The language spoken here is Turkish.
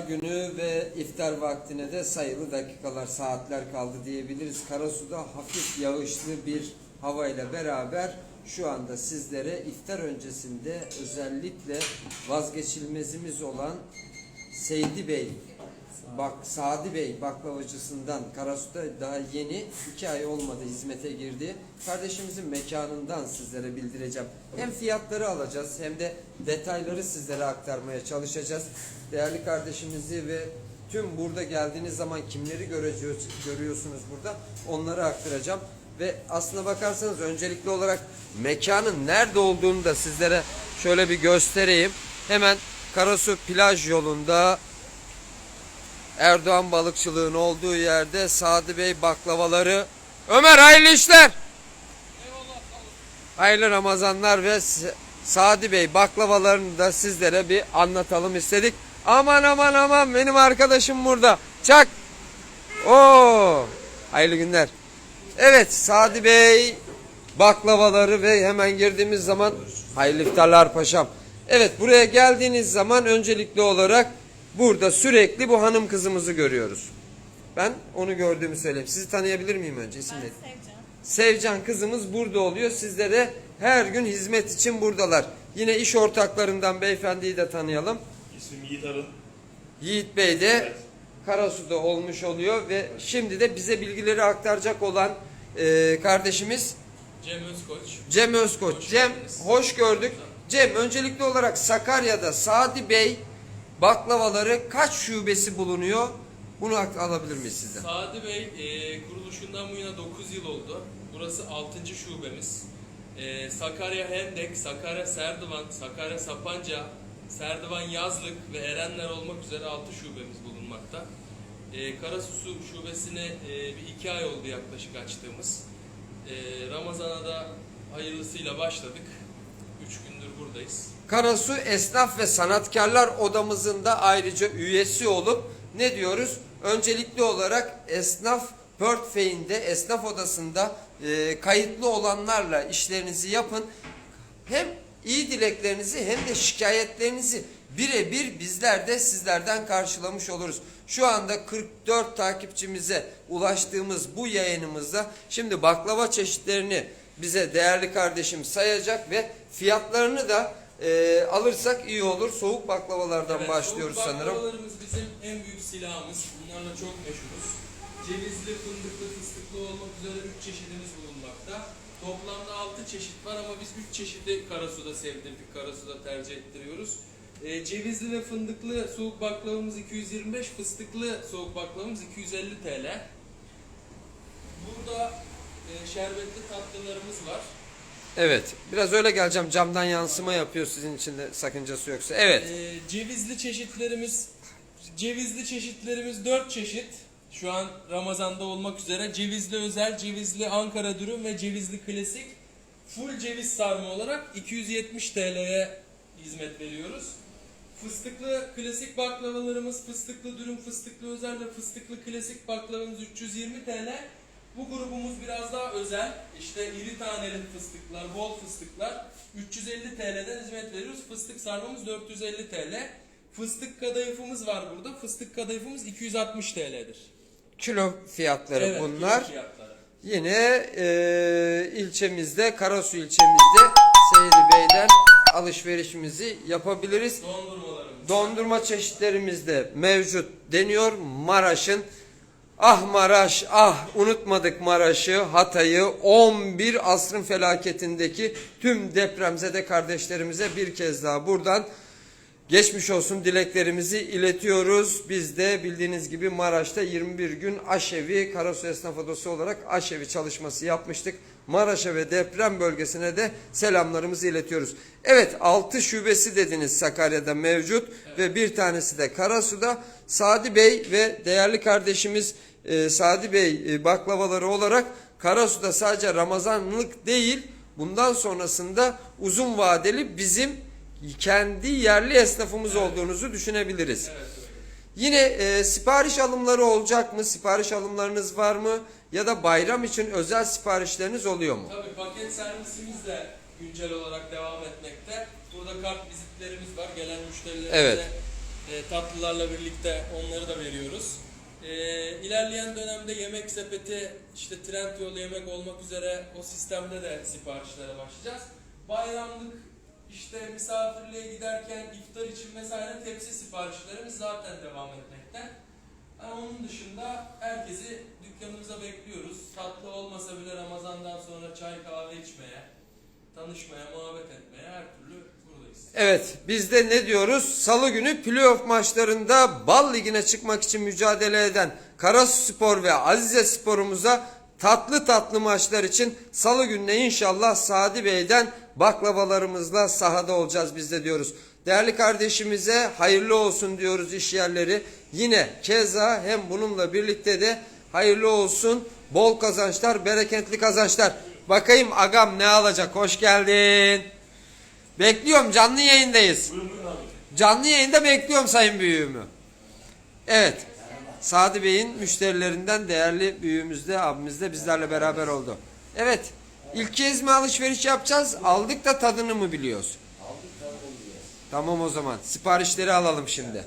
günü ve iftar vaktine de sayılı dakikalar, saatler kaldı diyebiliriz. Karasu'da hafif yağışlı bir havayla beraber şu anda sizlere iftar öncesinde özellikle vazgeçilmezimiz olan Seydi Bey, bak Sadi Bey baklavacısından Karasu'da daha yeni iki ay olmadı hizmete girdi. Kardeşimizin mekanından sizlere bildireceğim. Hem fiyatları alacağız hem de detayları sizlere aktarmaya çalışacağız. Değerli kardeşimizi ve tüm burada geldiğiniz zaman kimleri görüyorsunuz burada onları aktaracağım. Ve aslına bakarsanız öncelikli olarak mekanın nerede olduğunu da sizlere şöyle bir göstereyim. Hemen Karasu plaj yolunda Erdoğan balıkçılığın olduğu yerde Sadi Bey baklavaları. Ömer hayırlı işler. Hayırlı Ramazanlar ve Sadi Bey baklavalarını da sizlere bir anlatalım istedik. Aman aman aman benim arkadaşım burada. Çak. Oo. Hayırlı günler. Evet Sadi Bey baklavaları ve hemen girdiğimiz zaman hayırlı iftarlar paşam. Evet buraya geldiğiniz zaman öncelikli olarak burada sürekli bu hanım kızımızı görüyoruz. Ben onu gördüğümü söyleyeyim. Sizi tanıyabilir miyim önce isim Ben? Sevcan. Sevcan kızımız burada oluyor. Sizlere her gün hizmet için buradalar. Yine iş ortaklarından beyefendiyi de tanıyalım. İsmim Yiğit Arın. Yiğit Bey de Karasu'da olmuş oluyor ve şimdi de bize bilgileri aktaracak olan e, kardeşimiz Cem Özkoç. Cem Özkoç. Hoş Cem geldiniz. hoş gördük. Cem öncelikli olarak Sakarya'da Sadi Bey baklavaları kaç şubesi bulunuyor? Bunu alabilir miyiz sizden? Sadi Bey e, kuruluşundan bu yana 9 yıl oldu. Burası 6. şubemiz. E, Sakarya Hendek, Sakarya Serdivan, Sakarya Sapanca, Serdivan Yazlık ve Erenler olmak üzere 6 şubemiz bulunmakta. E, Karasusu şubesini e, bir 2 ay oldu yaklaşık açtığımız. E, Ramazan'a da hayırlısıyla başladık. 3 gündür buradayız. Karasu Esnaf ve Sanatkarlar Odamızın da ayrıca üyesi olup ne diyoruz? Öncelikli olarak esnaf portföyünde, esnaf odasında e, kayıtlı olanlarla işlerinizi yapın. Hem iyi dileklerinizi hem de şikayetlerinizi birebir bizler de sizlerden karşılamış oluruz. Şu anda 44 takipçimize ulaştığımız bu yayınımızda şimdi baklava çeşitlerini bize değerli kardeşim sayacak ve fiyatlarını da e, alırsak iyi olur. Soğuk baklavalardan Evet, başlıyoruz soğuk sanırım. Baklavalarımız bizim en büyük silahımız. Bunlarla çok meşhuruz. Cevizli, fındıklı, fıstıklı olmak üzere 3 çeşidimiz bulunmakta. Toplamda 6 çeşit var ama biz 3 çeşidi Karasu'da sevdirdik, Karasu'da tercih ettiriyoruz. Ee, cevizli ve fındıklı soğuk baklavamız 225, fıstıklı soğuk baklavamız 250 TL. Burada e, şerbetli tatlılarımız var. Evet. Biraz öyle geleceğim. Camdan yansıma yapıyor sizin için de sakıncası yoksa. Evet. Ee, cevizli çeşitlerimiz cevizli çeşitlerimiz 4 çeşit. Şu an Ramazan'da olmak üzere cevizli özel, cevizli Ankara dürüm ve cevizli klasik full ceviz sarma olarak 270 TL'ye hizmet veriyoruz. Fıstıklı klasik baklavalarımız fıstıklı dürüm, fıstıklı özel ve fıstıklı klasik baklavamız 320 TL. Bu grubumuz biraz daha özel. İşte iri taneli fıstıklar, bol fıstıklar 350 TL'den hizmet veriyoruz. Fıstık sarmamız 450 TL. Fıstık kadayıfımız var burada. Fıstık kadayıfımız 260 TL'dir. Kilo fiyatları Evet, bunlar. kilo fiyatları. Yine e, ilçemizde, Karasu ilçemizde Seydi Bey'den alışverişimizi yapabiliriz. Dondurmalarımız. Dondurma çeşitlerimiz de mevcut deniyor. Maraş'ın ah Maraş ah unutmadık Maraş'ı Hatay'ı 11 asrın felaketindeki tüm depremzede kardeşlerimize bir kez daha buradan geçmiş olsun dileklerimizi iletiyoruz. Biz de bildiğiniz gibi Maraş'ta 21 gün aşevi Karasu Esnaf Odası olarak aşevi çalışması yapmıştık. Maraş'a ve deprem bölgesine de selamlarımızı iletiyoruz. Evet 6 şubesi dediniz Sakarya'da mevcut ve bir tanesi de Karasu'da. Sadi Bey ve değerli kardeşimiz e, Sadi Bey e, baklavaları olarak Karasu'da sadece Ramazanlık değil bundan sonrasında uzun vadeli bizim kendi yerli esnafımız olduğunuzu düşünebiliriz. Evet. Yine e, sipariş alımları olacak mı? Sipariş alımlarınız var mı? Ya da bayram için özel siparişleriniz oluyor mu? Tabii paket servisimiz de güncel olarak devam etmekte. Burada kart vizitlerimiz var. Gelen müşterilerimize Evet. E, tatlılarla birlikte onları da veriyoruz. E, ilerleyen dönemde yemek sepeti, işte trend yolu yemek olmak üzere o sistemde de siparişlere başlayacağız. Bayramlık, işte misafirliğe giderken iftar için vesaire tepsi siparişlerimiz zaten devam etmekte. Ama onun dışında herkesi dükkanımıza bekliyoruz. Tatlı olmasa bile Ramazan'dan sonra çay kahve içmeye, tanışmaya, muhabbet etmeye her türlü buradayız. Evet biz de ne diyoruz? Salı günü playoff maçlarında Bal Ligi'ne çıkmak için mücadele eden Karasu Spor ve Azize Spor'umuza tatlı tatlı maçlar için Salı gününe inşallah Sadi Bey'den baklavalarımızla sahada olacağız biz de diyoruz. Değerli kardeşimize hayırlı olsun diyoruz iş yerleri. Yine keza hem bununla birlikte de hayırlı olsun. Bol kazançlar, bereketli kazançlar. Bakayım agam ne alacak? Hoş geldin. Bekliyorum canlı yayındayız. Canlı yayında bekliyorum sayın büyüğümü. Evet. Sadi Bey'in müşterilerinden değerli büyüğümüz de abimiz de bizlerle beraber oldu. Evet. İlk kez mi alışveriş yapacağız? Aldık da tadını mı biliyoruz? Tamam o zaman. Siparişleri alalım şimdi.